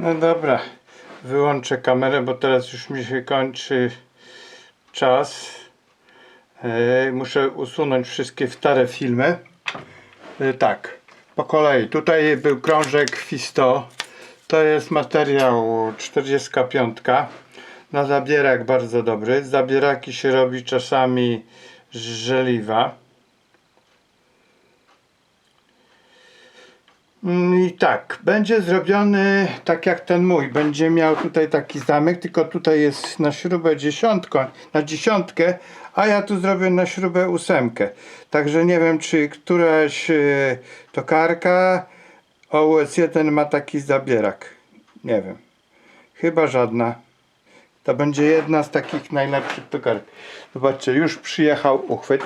No dobra, wyłączę kamerę, bo teraz już mi się kończy czas. E, muszę usunąć wszystkie stare filmy. E, tak, po kolei. Tutaj był krążek Fisto. To jest materiał 45. Na zabierak bardzo dobry. Zabieraki się robi czasami żeliwa. I tak, będzie zrobiony tak jak ten mój. Będzie miał tutaj taki zamek, tylko tutaj jest na śrubę dziesiątką, na dziesiątkę, a ja tu zrobię na śrubę ósemkę. Także nie wiem, czy któraś e, tokarka OUS1 ma taki zabierak. Nie wiem. Chyba żadna. To będzie jedna z takich najlepszych tokarek. Zobaczcie, już przyjechał uchwyt.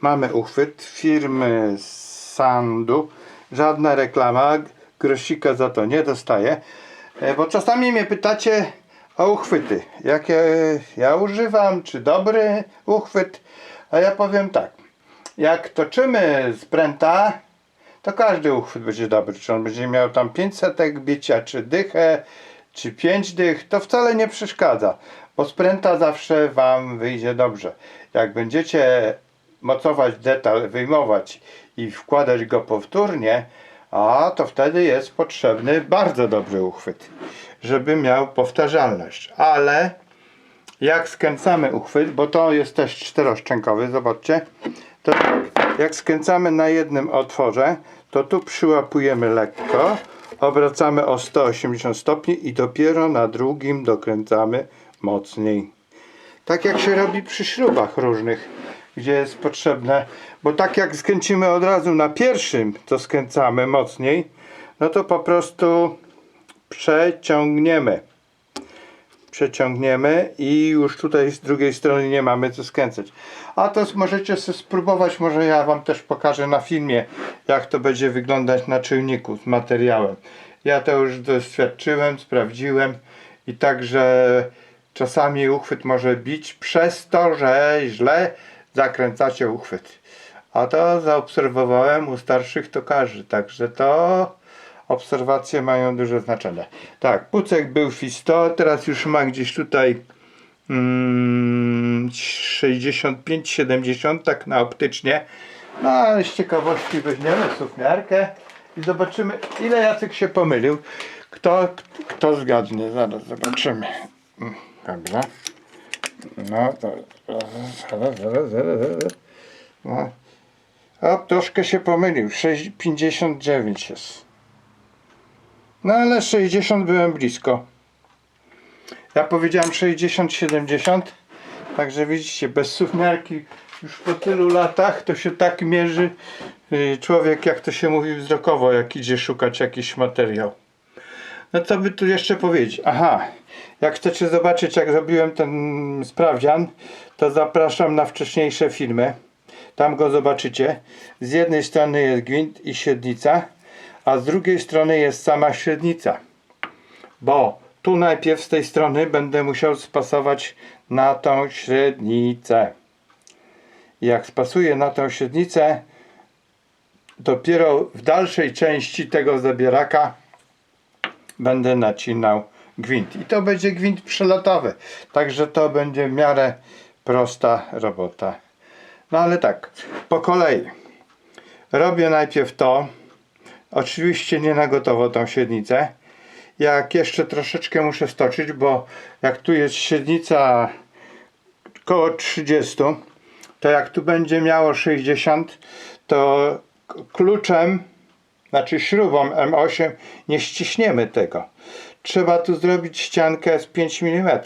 Mamy uchwyt firmy Sandu. Żadna reklama. Grosika za to nie dostaję. E, Bo czasami mnie pytacie o uchwyty. Jakie ja używam, czy dobry uchwyt. A ja powiem tak. Jak toczymy z to każdy uchwyt będzie dobry. Czy on będzie miał tam 500 bicia, czy dychę, czy 5 dych, to wcale nie przeszkadza. Bo z pręta zawsze Wam wyjdzie dobrze. Jak będziecie mocować detal, wyjmować i wkładać go powtórnie, a to wtedy jest potrzebny bardzo dobry uchwyt, żeby miał powtarzalność. Ale jak skręcamy uchwyt, bo to jest też czteroszczękowy, zobaczcie, to jak skręcamy na jednym otworze, to tu przyłapujemy lekko, obracamy o 180 stopni i dopiero na drugim dokręcamy mocniej. Tak jak się robi przy śrubach różnych, gdzie jest potrzebne, bo tak jak skręcimy od razu na pierwszym, to skręcamy mocniej, no to po prostu przeciągniemy przeciągniemy i już tutaj z drugiej strony nie mamy co skręcać. A to możecie sobie spróbować, może ja Wam też pokażę na filmie, jak to będzie wyglądać na czujniku z materiałem. Ja to już doświadczyłem, sprawdziłem i także czasami uchwyt może bić przez to, że źle zakręcacie uchwyt. A to zaobserwowałem u starszych tokarzy, także to obserwacje mają duże znaczenie. Tak, Pucek był Fisto, teraz już ma gdzieś tutaj mm, 65-70, tak na optycznie. No ale z ciekawości weźmiemy sufmiarkę i zobaczymy ile Jacek się pomylił. Kto, kto zgadnie, zaraz zobaczymy. Mm, Dobrze. No to. No. O, troszkę się pomylił. 6, 59 jest. No ale 60 byłem blisko. Ja powiedziałem 60-70. Także widzicie, bez sufmiarki już po tylu latach to się tak mierzy y, człowiek, jak to się mówi wzrokowo, jak idzie szukać jakiś materiał. No co by tu jeszcze powiedzieć? Aha, jak chcecie zobaczyć, jak zrobiłem ten sprawdzian, to zapraszam na wcześniejsze filmy. Tam go zobaczycie. Z jednej strony jest gwint i średnica, a z drugiej strony jest sama średnica. Bo tu najpierw z tej strony będę musiał spasować na tą średnicę. Jak spasuję na tą średnicę, dopiero w dalszej części tego zabieraka będę nacinał gwint. I to będzie gwint przelotowy. Także to będzie w miarę prosta robota. No ale tak, po kolei. Robię najpierw to. Oczywiście nie na gotowo tą średnicę. Jak jeszcze troszeczkę muszę stoczyć, bo jak tu jest średnica koło 30, to jak tu będzie miało 60, to kluczem, znaczy śrubą M8 nie ściśniemy tego. Trzeba tu zrobić ściankę z 5 mm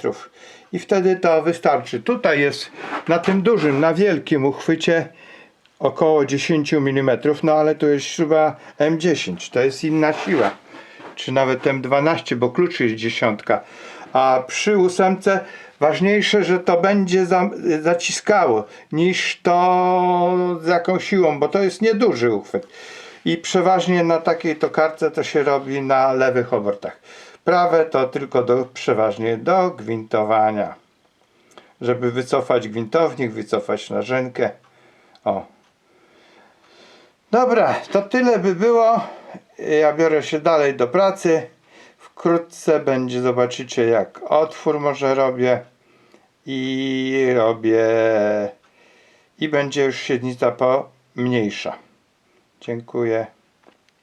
i wtedy to wystarczy. Tutaj jest na tym dużym, na wielkim uchwycie około 10 mm, no ale tu jest śruba M10, to jest inna siła, czy nawet M12, bo klucz jest dziesiątka. A przy ósemce ważniejsze, że to będzie za, zaciskało niż to z jaką siłą, bo to jest nieduży uchwyt. I przeważnie na takiej tokarce to się robi na lewych obrotach. Prawe to tylko do, przeważnie do gwintowania. Żeby wycofać gwintownik, wycofać narzękę. O, Dobra, to tyle by było. Ja biorę się dalej do pracy. Wkrótce będzie, zobaczycie jak otwór może robię i robię i będzie już średnica pomniejsza. Dziękuję.